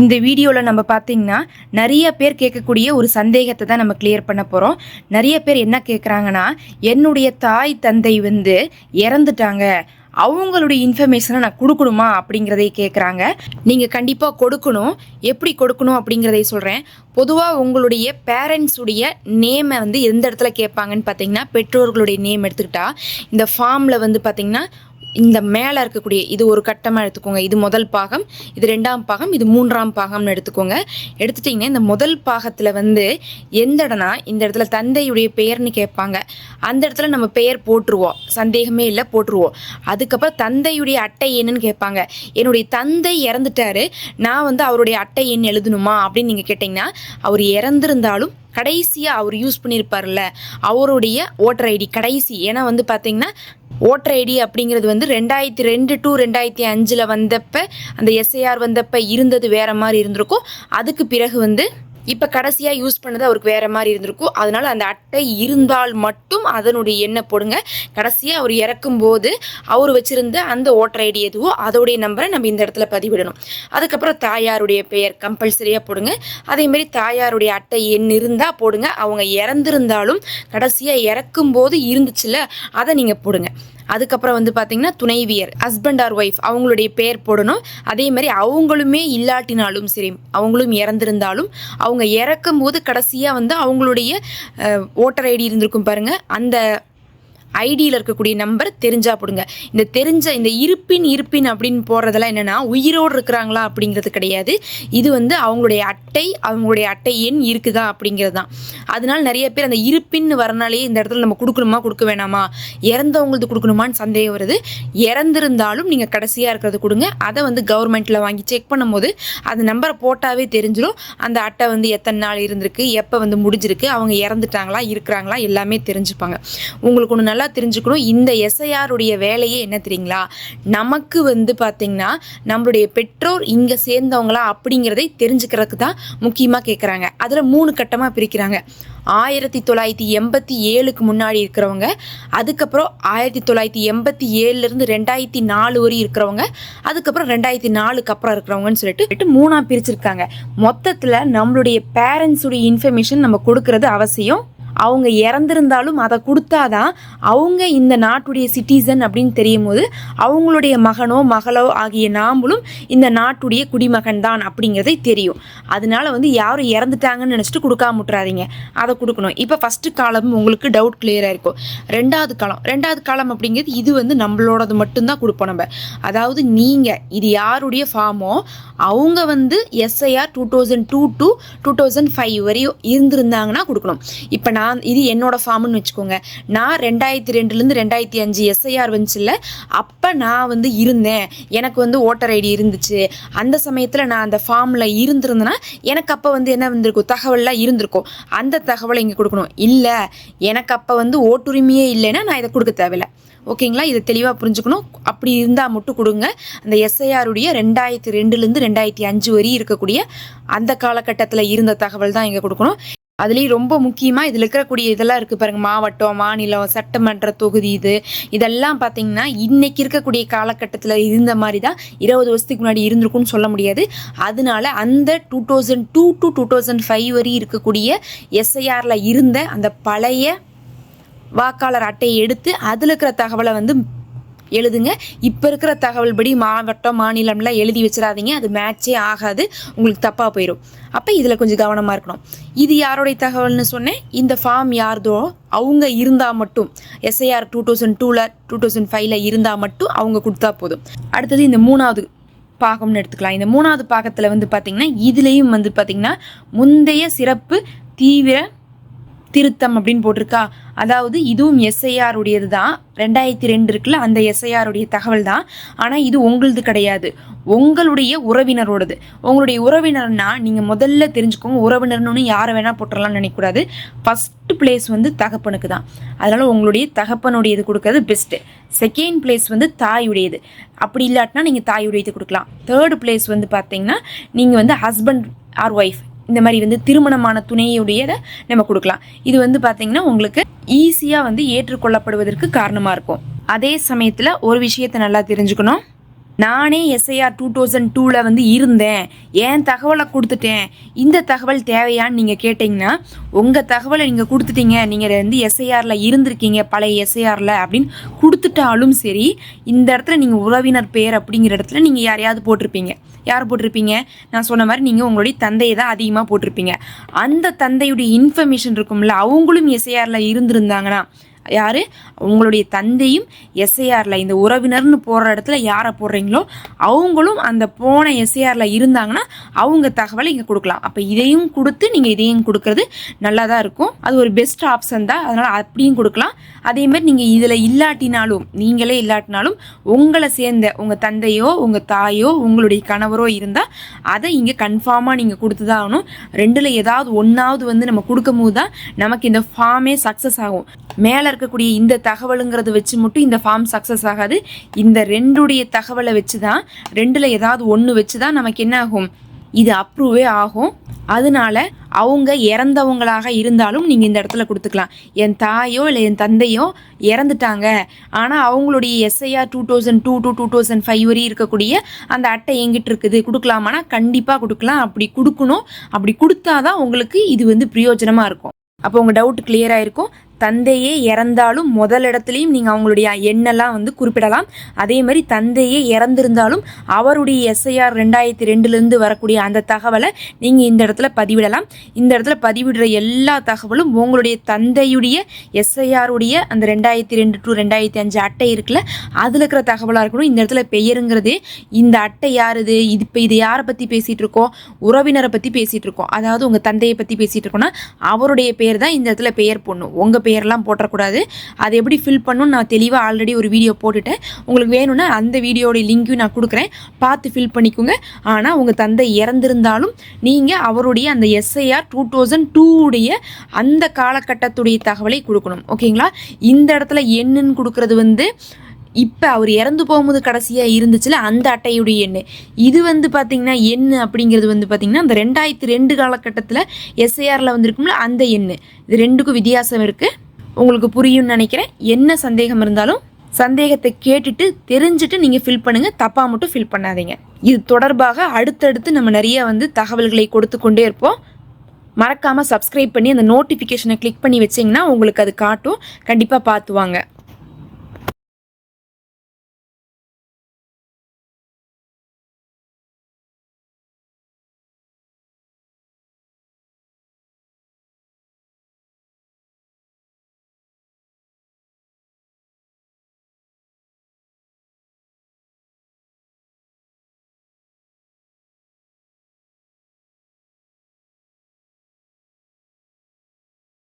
இந்த வீடியோவில் நம்ம பார்த்தீங்கன்னா நிறைய பேர் கேட்கக்கூடிய ஒரு சந்தேகத்தை தான் நம்ம கிளியர் பண்ண போகிறோம் நிறைய பேர் என்ன கேட்குறாங்கன்னா என்னுடைய தாய் தந்தை வந்து இறந்துட்டாங்க. அவங்களுடைய இன்ஃபர்மேஷனை நான் கொடுக்கணுமா? அப்படிங்கிறதை கேட்குறாங்க நீங்கள் கண்டிப்பாக கொடுக்கணும். எப்படி கொடுக்கணும் அப்படிங்கிறதை சொல்கிறேன் பொதுவாக உங்களுடைய பேரண்ட்ஸுடைய நேமை வந்து எந்த இடத்துல கேட்பாங்கன்னு பார்த்தீங்கன்னா பெற்றோர்களுடைய நேம் எடுத்துக்கிட்டா இந்த ஃபார்மில் வந்து பார்த்தீங்கன்னா இந்த மேலே இருக்கக்கூடிய இது ஒரு கட்டமாக எடுத்துக்கோங்க. இது முதல் பாகம் இது ரெண்டாம் பாகம் இது மூன்றாம் பாகம்னு எடுத்துக்கோங்க. எடுத்துட்டிங்கன்னா இந்த முதல் பாகத்தில் வந்து எந்த இடம்னா இந்த இடத்துல தந்தையுடைய பெயர்னு கேட்பாங்க. அந்த இடத்துல நம்ம பெயர் போட்டுருவோம். சந்தேகமே இல்லை போட்டுருவோம். அதுக்கப்புறம் தந்தையுடைய அட்டை என்னன்னு கேட்பாங்க. என்னுடைய தந்தை இறந்துட்டாரு நான் வந்து அவருடைய அட்டை எண் எழுதணுமா அப்படின்னு நீங்கள் கேட்டிங்கன்னா அவர் இறந்திருந்தாலும் கடைசியாக அவர் யூஸ் பண்ணியிருப்பார்ல அவருடைய ஓட்டர் ஐடி கடைசி. ஏன்னா வந்து பார்த்தீங்கன்னா ஓட்டர் ஐடி அப்படிங்கிறது வந்து ரெண்டாயிரத்தி ரெண்டு டு ரெண்டாயிரத்தி அஞ்சில் வந்தப்போ அந்த எஸ்ஐஆர் வந்தப்போ இருந்தது வேறு மாதிரி இருந்திருக்கும். அதுக்கு பிறகு வந்து இப்போ கடைசியாக யூஸ் பண்ணது அவருக்கு வேறு மாதிரி இருந்திருக்கும். அதனால் அந்த அட்டை இருந்தால் மட்டும் அதனுடைய எண்ணை போடுங்க. கடைசியாக அவர் இறக்கும் போது அவர் வச்சிருந்த அந்த ஓட்டர் ஐடி எதுவோ அதோடைய நம்பரை நம்ம இந்த இடத்துல பதிவிடணும். அதுக்கப்புறம் தாயாருடைய பெயர் கம்பல்சரியாக போடுங்க. அதேமாரி தாயாருடைய அட்டை எண் இருந்தால் போடுங்க. அவங்க இறந்துருந்தாலும் கடைசியாக இறக்கும் போது இருந்துச்சுல்ல அதை நீங்கள் போடுங்க. அதுக்கப்புறம் வந்து பார்த்தீங்கன்னா துணைவியர் ஹஸ்பண்ட் ஆர் ஒய்ஃப் அவங்களுடைய பேர் போடணும். அதே மாதிரி அவங்களுமே இல்லாட்டினாலும் சரி அவங்களும் இறந்திருந்தாலும் அவங்க இறக்கும் போது கடைசியாக வந்து அவங்களுடைய ஓட்டர் ஐடி இருந்திருக்கும் பாருங்கள் அந்த ஐடியில் இருக்கக்கூடிய நம்பர் தெரிஞ்சா போடுங்க. இந்த தெரிஞ்ச இந்த இருப்பின் இருப்பின் அப்படின்னு போடுறதெல்லாம் என்னென்னா உயிரோடு இருக்கிறாங்களா அப்படிங்கிறது கிடையாது. இது வந்து அவங்களுடைய அட்டை அவங்களுடைய அட்டை எண் இருக்குதா அப்படிங்கிறது தான். அதனால நிறைய பேர் அந்த இருப்பின்னு வரனாலே இந்த இடத்துல நம்ம கொடுக்கணுமா கொடுக்க வேணாமா? இறந்தவங்களுக்கு கொடுக்கணுமான்னு சந்தேகம் வருது. இறந்திருந்தாலும் நீங்கள் கடைசியாக இருக்கிறது கொடுங்க. அதை வந்து கவர்மெண்ட்டில் வாங்கி செக் பண்ணும்போது அந்த நம்பரை போட்டாவே தெரிஞ்சிடும் அந்த அட்டை வந்து எத்தனை நாள் இருந்திருக்கு எப்போ வந்து முடிஞ்சிருக்கு அவங்க இறந்துட்டாங்களா இருக்கிறாங்களா எல்லாமே தெரிஞ்சுப்பாங்க. உங்களுக்கு ஒன்று நல்ல தெரிஞ்சுக்கணும். இந்த எஸ்ஐஆருடைய வேலையே என்ன தெரியுங்களா? நமக்கு வந்து பார்த்திங்கன்னா நம்மளுடைய பெற்றோர் இங்கே சேர்ந்தவங்களா அப்படிங்கிறதை தெரிஞ்சுக்கிறதுக்கு தான் முக்கியமாக கேட்குறாங்க அதில் மூணு கட்டமாக பிரிக்கிறாங்க. ஆயிரத்தி தொள்ளாயிரத்தி எண்பத்தி ஏழுக்கு முன்னாடி இருக்கிறவங்க அதுக்கப்புறம் ஆயிரத்தி தொள்ளாயிரத்தி எண்பத்தி ஏழுலேருந்து ரெண்டாயிரத்தி நாலு வரை இருக்கிறவங்க அதுக்கப்புறம் ரெண்டாயிரத்தி நாலுக்கு அப்புறம் இருக்கிறவங்கன்னு சொல்லிட்டு மூணாக பிரிச்சிருக்காங்க. மொத்தத்தில் நம்மளுடைய பேரண்ட்ஸுடைய இன்ஃபர்மேஷன் நம்ம கொடுக்கறது அவசியம். அவங்க இறந்திருந்தாலும் அதை கொடுத்தாதான் அவங்க இந்த நாட்டுடைய சிட்டிசன் அப்படின்னு தெரியும் போது அவங்களுடைய மகனோ மகளோ ஆகிய நாமளும் இந்த நாட்டுடைய குடிமகன் தான் அப்படிங்கிறதே தெரியும். அதனால வந்து யாரும் இறந்துட்டாங்கன்னு நினச்சிட்டு கொடுக்காம விட்றாதீங்க அதை கொடுக்கணும். இப்போ ஃபஸ்ட்டு காலம் உங்களுக்கு டவுட் கிளியராக இருக்கும். ரெண்டாவது காலம். ரெண்டாவது காலம் அப்படிங்கிறது இது வந்து நம்மளோடது மட்டும்தான் கொடுப்போம் நம்ம. அதாவது நீங்கள் இது யாருடைய ஃபார்மோ அவங்க வந்து SIR two thousand two to two thousand five வரையும் இருந்திருந்தாங்கன்னா கொடுக்கணும். இப்போ நான் இது என்னோட ஃபார்ம்னு வச்சுக்கோங்க. நான் ரெண்டாயிரத்தி ரெண்டுலேருந்து ரெண்டாயிரத்தி அஞ்சு எஸ்ஐஆர் வந்துச்சுல்ல அப்போ நான் வந்து இருந்தேன். எனக்கு வந்து ஓட்டர் ஐடி இருந்துச்சு. அந்த சமயத்தில் நான் அந்த ஃபார்மில் இருந்திருந்தேன்னா எனக்கு அப்போ வந்து என்ன வந்திருக்கும்? தகவல்லாம் இருந்திருக்கும். அந்த தகவலை இங்கே கொடுக்கணும். இல்லை எனக்கு அப்போ வந்து ஓட்டுரிமையே இல்லைன்னா நான் இதை கொடுக்க தேவையில்லை. ஓகேங்களா? இதை தெளிவாக புரிஞ்சுக்கணும். அப்படி இருந்தால் மட்டும் கொடுங்க. அந்த எஸ்ஐஆருடைய ரெண்டாயிரத்தி ரெண்டுலேருந்து ரெண்டாயிரத்தி அஞ்சு வரையும் இருக்கக்கூடிய அந்த காலகட்டத்தில் இருந்த தகவல் தான் இங்கே கொடுக்கணும். அதுலேயும் ரொம்ப முக்கியமாக இதில் இருக்கக்கூடிய இதெல்லாம் இருக்குது பாருங்கள் மாவட்டம் மாநிலம் சட்டமன்ற தொகுதி இது. இதெல்லாம் பார்த்தீங்கன்னா இன்றைக்கி இருக்கக்கூடிய காலகட்டத்தில் இருந்த மாதிரி தான் இருபது வருஷத்துக்கு முன்னாடி இருந்திருக்கும்னு சொல்ல முடியாது. அதனால அந்த two thousand two to two thousand five வரை இருக்கக்கூடிய எஸ்ஐஆரில் இருந்த அந்த பழைய வாக்காளர் அட்டையை எடுத்து அதில் இருக்கிற தகவலை வந்து எழுதுங்க. இப்போ இருக்கிற தகவல் படி மாவட்டம் மாநிலம்லாம் எழுதி வச்சிடாதீங்க. அது மேட்சே ஆகாது. உங்களுக்கு தப்பாக போயிடும் அப்போ இதில் கொஞ்சம் கவனமாக இருக்கணும். இது யாருடைய தகவல்னு சொன்னேன்? இந்த ஃபார்ம் யார்தோ அவங்க இருந்தால் மட்டும். எஸ்ஐஆர் டூ தௌசண்ட் டூவில் டூ தௌசண்ட் ஃபைவ்ல இருந்தால் மட்டும் அவங்க கொடுத்தா போதும். அடுத்தது இந்த மூணாவது பாகம்னு எடுத்துக்கலாம். இந்த மூணாவது பாகத்தில் வந்து பார்த்திங்கன்னா இதுலேயும் வந்து பார்த்திங்கன்னா முந்தைய சிறப்பு தீவிர திருத்தம் அப்படின்னு போட்டிருக்கா. அதாவது இதுவும் எஸ்ஐஆர் உடையது தான் ரெண்டாயிரத்தி ரெண்டு இருக்குல்ல அந்த எஸ்ஐஆர் உடைய தகவல் தான் ஆனால் இது உங்களது கிடையாது. உங்களுடைய உறவினரோடது. உங்களுடைய உறவினர்னா நீங்கள் முதல்ல தெரிஞ்சுக்கோங்க உறவினர்னு யாரை வேணால் போட்டுடலாம்னு நினைக்கக்கூடாது. ஃபஸ்ட்டு பிளேஸ் வந்து தகப்பனுக்கு தான் அதனால் உங்களுடைய தகப்பனுடையது கொடுக்கறது பெஸ்ட்டு செகண்ட் பிளேஸ் வந்து தாயுடையது. அப்படி இல்லாட்டினா நீங்கள் தாயுடையது கொடுக்கலாம். தேர்டு பிளேஸ் வந்து பார்த்தீங்கன்னா நீங்கள் வந்து ஹஸ்பண்ட் ஆர் ஒய்ஃப் இந்த மாதிரி வந்து திருமணமான துணையுடையதை நம்ம கொடுக்கலாம். இது வந்து பார்த்திங்கன்னா உங்களுக்கு ஈஸியாக வந்து ஏற்றுக்கொள்ளப்படுவதற்கு காரணமாக இருக்கும். அதே சமயத்தில் ஒரு விஷயத்தை நல்லா தெரிஞ்சுக்கணும். நானே எஸ்ஐஆர் டூ தௌசண்ட் டூவில் வந்து இருந்தேன். ஏன் தகவலை கொடுத்துட்டேன்? இந்த தகவல் தேவையான்னு நீங்கள் கேட்டிங்கன்னா உங்கள் தகவலை நீங்கள் கொடுத்துட்டீங்க. நீங்கள் வந்து எஸ்ஐஆரில் இருந்திருக்கீங்க பழைய எஸ்ஐஆரில் அப்படின்னு கொடுத்துட்டாலும் சரி இந்த இடத்துல நீங்கள் உறவினர் பேர் அப்படிங்கிற இடத்துல நீங்கள் யாரையாவது போட்டிருப்பீங்க. யார் போட்டிருப்பீங்க? நான் சொன்ன மாதிரி நீங்கள் உங்களுடைய தந்தையை தான் அதிகமாக போட்டிருப்பீங்க. அந்த தந்தையுடைய இன்ஃபர்மேஷன் இருக்கும்ல அவங்களும் எஸ்ஐஆரில் இருந்திருந்தாங்கன்னா யார்? உங்களுடைய தந்தையும் எஸ்ஐஆரில் இந்த உறவினர்னு போடுற இடத்துல யாரை போடுறீங்களோ அவங்களும் அந்த போன எஸ்ஐஆரில் இருந்தாங்கன்னா அவங்க தகவலை இங்கே கொடுக்கலாம். அப்போ இதையும் கொடுத்து நீங்கள் இதையும் கொடுக்கறது நல்லா தான் இருக்கும். அது ஒரு பெஸ்ட் ஆப்ஷன் தான். அதனால் அப்படியும் கொடுக்கலாம். அதே மாதிரி நீங்கள் இதில் இல்லாட்டினாலும் நீங்களே இல்லாட்டினாலும் உங்களை சேர்ந்த உங்கள் தந்தையோ உங்கள் தாயோ உங்களுடைய கணவரோ இருந்தால் அதை இங்கே கன்ஃபார்மாக நீங்கள் கொடுத்து தான் ஆகணும். ரெண்டில் ஏதாவது ஒன்றாவது வந்து நம்ம கொடுக்கும் தான் நமக்கு இந்த ஃபார்மே சக்ஸஸ் ஆகும். மேலே இருக்கக்கூடிய இந்த தகவலுங்கிறத வச்சு மட்டும் இந்த ஃபார்ம் சக்ஸஸ் ஆகாது. இந்த ரெண்டுடைய தகவலை வச்சு தான் ரெண்டில் ஏதாவது ஒன்று வச்சு தான் நமக்கு என்ன ஆகும் இது அப்ரூவே ஆகும். அதனால அவங்க இறந்தவங்களாக இருந்தாலும் நீங்கள் இந்த இடத்துல கொடுத்துக்கலாம். என் தாயோ இல்லை என் தந்தையோ இறந்துட்டாங்க. ஆனால் அவங்களுடைய SIR two thousand two to two thousand five வரையும் இருக்கக்கூடிய அந்த அட்டை எங்கிட்டு இருக்குது. கொடுக்கலாமானா கண்டிப்பாக கொடுக்கலாம். அப்படி கொடுக்கணும். அப்படி கொடுத்தாதான் உங்களுக்கு இது வந்து பிரயோஜனமாக இருக்கும். அப்போ உங்கள் டவுட் கிளியர் ஆயிருக்கும். தந்தையே இறந்தாலும் முதல் இடத்துலையும் நீங்கள் அவங்களுடைய எண்ணெல்லாம் வந்து குறிப்பிடலாம். அதே மாதிரி தந்தையே இறந்திருந்தாலும் அவருடைய எஸ்ஐஆர் ரெண்டாயிரத்தி ரெண்டுலேருந்து வரக்கூடிய அந்த தகவலை நீங்கள் இந்த இடத்துல பதிவிடலாம். இந்த இடத்துல பதிவிடுற எல்லா தகவலும் உங்களுடைய தந்தையுடைய எஸ்ஐஆருடைய அந்த ரெண்டாயிரத்தி ரெண்டு டு ரெண்டாயிரத்தி அஞ்சு அட்டை இருக்குல்ல அதில் இருக்கிற தகவலாக இருக்கணும் இந்த இடத்துல பெயருங்கிறது இந்த அட்டை யாருது? இது இப்போ இது யாரை பற்றி பேசிகிட்டு இருக்கோம்? உறவினரை பற்றி பேசிகிட்டு இருக்கோம். அதாவது உங்கள் தந்தையை பற்றி பேசிகிட்டு இருக்கோம்னா அவருடைய பேர் தான் இந்த இடத்துல பெயர் பொண்ணு உங்கள் பேர்லாம் போட்டக்கூடாது அதை எப்படி ஃபில் பண்ணணும் நான் தெளிவாக ஆல்ரெடி ஒரு வீடியோ போட்டுட்டேன். உங்களுக்கு வேணும்னா அந்த வீடியோடைய லிங்க்கையும் நான் கொடுக்குறேன். பார்த்து ஃபில் பண்ணிக்கோங்க. ஆனால் உங்கள் தந்தை இறந்திருந்தாலும் நீங்கள் அவருடைய அந்த எஸ்ஐஆர் டூ தௌசண்ட் டூடைய அந்த காலகட்டத்துடைய தகவலை கொடுக்கணும். ஓகேங்களா? இந்த இடத்துல என்னன்னு கொடுக்குறது வந்து இப்போ அவர் இறந்து போகும்போது கடைசியாக இருந்துச்சுல அந்த அட்டையுடைய எண்ணு. இது வந்து பார்த்திங்கன்னா எண்ணு அப்படிங்கிறது வந்து பார்த்திங்கன்னா அந்த ரெண்டாயிரத்தி ரெண்டு காலகட்டத்தில் எஸ்ஐஆரில் வந்திருக்கும்ல அந்த எண்ணு. இது ரெண்டுக்கும் வித்தியாசம் இருக்குது உங்களுக்கு புரியும்னு நினைக்கிறேன். என்ன சந்தேகம் இருந்தாலும் சந்தேகத்தை கேட்டுட்டு தெரிஞ்சுட்டு நீங்கள் ஃபில் பண்ணுங்கள் தப்பாக மட்டும் ஃபில் பண்ணாதீங்க. இது தொடர்பாக அடுத்தடுத்து நம்ம நிறைய வந்து தகவல்களை கொடுத்து கொண்டே இருப்போம். மறக்காமல் சப்ஸ்கிரைப் பண்ணி அந்த நோட்டிஃபிகேஷனை கிளிக் பண்ணி வச்சிங்கன்னா உங்களுக்கு அது காட்டும். கண்டிப்பாக பார்த்துவாங்க